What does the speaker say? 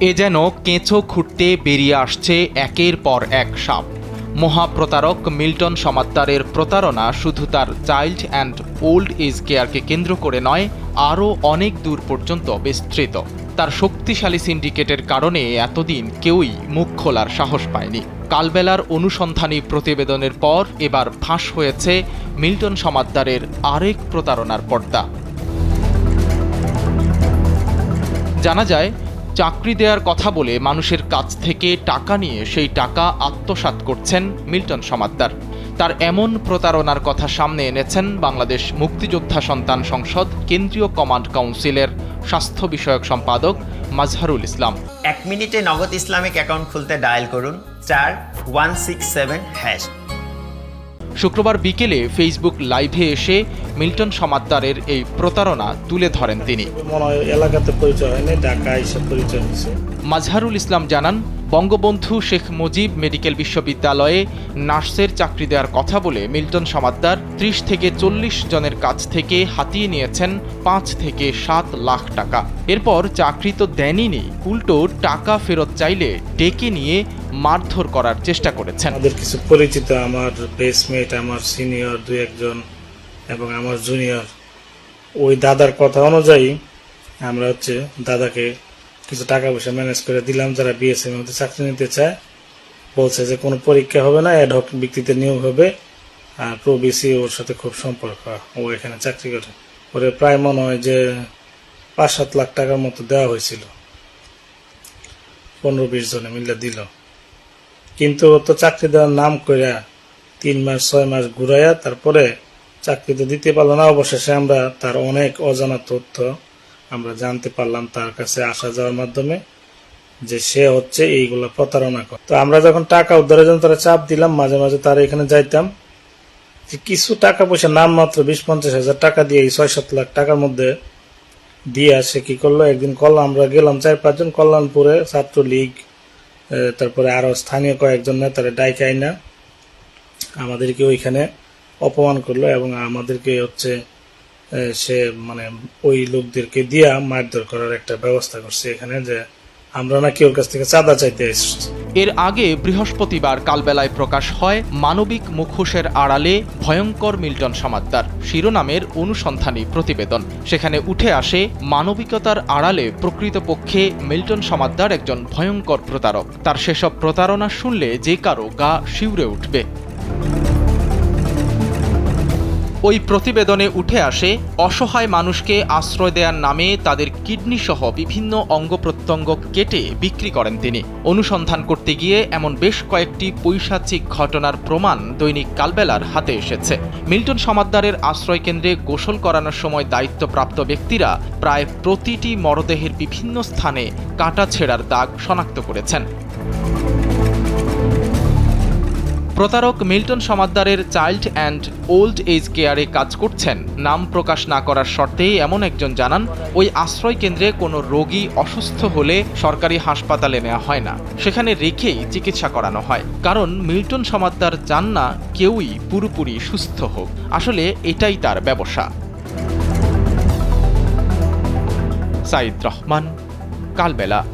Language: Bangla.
এ যেন কেঁচো খুঁটতে বেরিয়ে আসছে একের পর এক সাপ। মহাপ্রতারক মিল্টন সমাত্তারের প্রতারণা শুধু তার চাইল্ড অ্যান্ড ওল্ড এজ কেয়ারকে কেন্দ্র করে নয়, আরও অনেক দূর পর্যন্ত বিস্তৃত। তার শক্তিশালী সিন্ডিকেটের কারণে এতদিন কেউই মুখ খোলার সাহস পায়নি। কালবেলার অনুসন্ধানী প্রতিবেদনের পর এবার ফাঁস হয়েছে মিল্টন সমাদ্দারের আরেক প্রতারণার পর্দা। জানা যায় চাকরি দেওয়ার কথা বলে মানুষের কাছ থেকে টাকা নিয়ে সেই টাকা আত্মসাৎ করছেন মিল্টন সমাদ্দার। তার এমন প্রতারণার কথা সামনে এনেছেন বাংলাদেশ মুক্তিযোদ্ধা সন্তান সংসদ কেন্দ্রীয় কমান্ড কাউন্সিলের স্বাস্থ্য বিষয়ক সম্পাদক মাজহারুল ইসলাম। এক মিনিটে নগদ ইসলামিক অ্যাকাউন্ট খুলতে ডায়াল করুন, চার ওয়ান সিক্স সেভেন হ্যাশ শুক্রবার বিকেলে ফেসবুক লাইভে এসে মিল্টন সমাদ্দারের এই প্রতারণা তুলে ধরেন তিনি। এলাকাতে পরিচয় হয়নি ঢাকা এসে পরিচয় হয়েছে। মাজহারুল ইসলাম জানান বঙ্গবন্ধু শেখ মুজিব মেডিকেল বিশ্ববিদ্যালয়ে নার্সের চাকরি দেওয়ার কথা বলে মিল্টন সমাদ্দার ত্রিশ থেকে চল্লিশ জনের কাছ থেকে হাতিয়ে নিয়েছেন পাঁচ থেকে সাত লাখ টাকা। এরপর চাকরি তো দেনইনি, উল্টো টাকা ফেরত চাইলে ডেকে নিয়ে মারধর করার চেষ্টা করেছেন। আমাদের কিছু পরিচিত, আমার বেসমেট, আমার সিনিয়র দু একজন এবং আমার জুনিয়র, ওই দাদার কথা অনুযায়ী আমরা হচ্ছে দাদাকে কিছু টাকা পয়সা ম্যানেজ করে দিলাম, যারা বিএসএম মধ্যে চাকরি নিতে চায়। বলছে যে কোনো পরীক্ষা হবে না অ্যাডহক ভিত্তিতে নিয়োগ হবে। আর প্রবিসি ওর সাথে খুব সম্পর্ক, ও এখানে চাকরি করে। ওরে প্রায় মনে হয় যে পাঁচ সাত লাখ টাকার মতো দেওয়া হয়েছিল। পনেরো বিশ জনে মিলে দিল। কিন্তু ও তো চাকরি দেওয়ার নাম কইরা তিন মাস, ছয় মাস ঘুরাইয়া তারপরে চাকরি তো দিতে পারল না। অবশেষে আমরা তার অনেক অজানা তথ্য আমরা জানতে পারলাম তার কাছে আসা যাওয়ার মাধ্যমে যে সে হচ্ছে এইগুলো প্রতারণা করে। তো আমরা যখন টাকা উদ্ধারের জন্য তারা চাপ দিলাম, মাঝে মাঝে তারা এখানে যাইতাম যে কিছু টাকা পয়সা, নাম মাত্র বিশ পঞ্চাশ হাজার টাকা দিয়ে এই ছয় সাত লাখ টাকার মধ্যে দিয়ে সে কি করল? একদিন কল্যাণ, আমরা গেলাম চার পাঁচজন কল্যাণপুরে ছাত্রলীগ তারপরে আরও স্থানীয় কয়েকজন নেতারা ডাইকে আইনা আমাদেরকে ওইখানে অপমান করল এবং আমাদেরকে হচ্ছে সে মানে ওই লোকদেরকে দিয়া মারধর করার একটা ব্যবস্থা করছে এখানে যে আমরা নাকি ওর কাছ থেকে চাঁদা চাইতে এসেছি। এর আগে বৃহস্পতিবার কালবেলায় প্রকাশ হয় মানবিক মুখোশের আড়ালে ভয়ঙ্কর মিল্টন সমাদ্দার, শিরোনামের অনুসন্ধানী প্রতিবেদন। সেখানে উঠে আসে মানবিকতার আড়ালে প্রকৃতপক্ষে মিল্টন সমাদ্দার একজন ভয়ঙ্কর প্রতারক। তার সেসব প্রতারণা শুনলে যে কারও গা শিউরে উঠবে। ওই প্রতিবেদনে উঠে আসে, অসহায় মানুষকে আশ্রয় দেওয়ার নামে তাদের কিডনি সহ বিভিন্ন অঙ্গ প্রত্যঙ্গ কেটে বিক্রি করেন তিনি। অনুসন্ধান করতে গিয়ে এমন বেশ কয়েকটি পৈশাচিক ঘটনার প্রমাণ দৈনিক কালবেলার হাতে এসেছে। মিল্টন সমাদ্দারের আশ্রয় কেন্দ্রে গোসল করানোর সময় দায়িত্বপ্রাপ্ত ব্যক্তিরা প্রায় প্রতিটি মরদেহের বিভিন্ন স্থানে কাটা ছেঁড়ার দাগ শনাক্ত করেছেন। প্রতারক মিল্টন সমাদ্দারের চাইল্ড অ্যান্ড ওল্ড এজ কেয়ারে কাজ করছেন। নাম প্রকাশ না করার শর্তে এমন একজন জানান, ওই আশ্রয় কেন্দ্রে কোনো রোগী অসুস্থ হলে সরকারি হাসপাতালে নেওয়া হয় না। সেখানে রেখেই চিকিৎসা করানো হয়। কারণ মিল্টন সমাদ্দার চান না কেউই পুরোপুরি সুস্থ হোক। আসলে এটাই তার ব্যবসা। সাইদ রহমান, কালবেলা।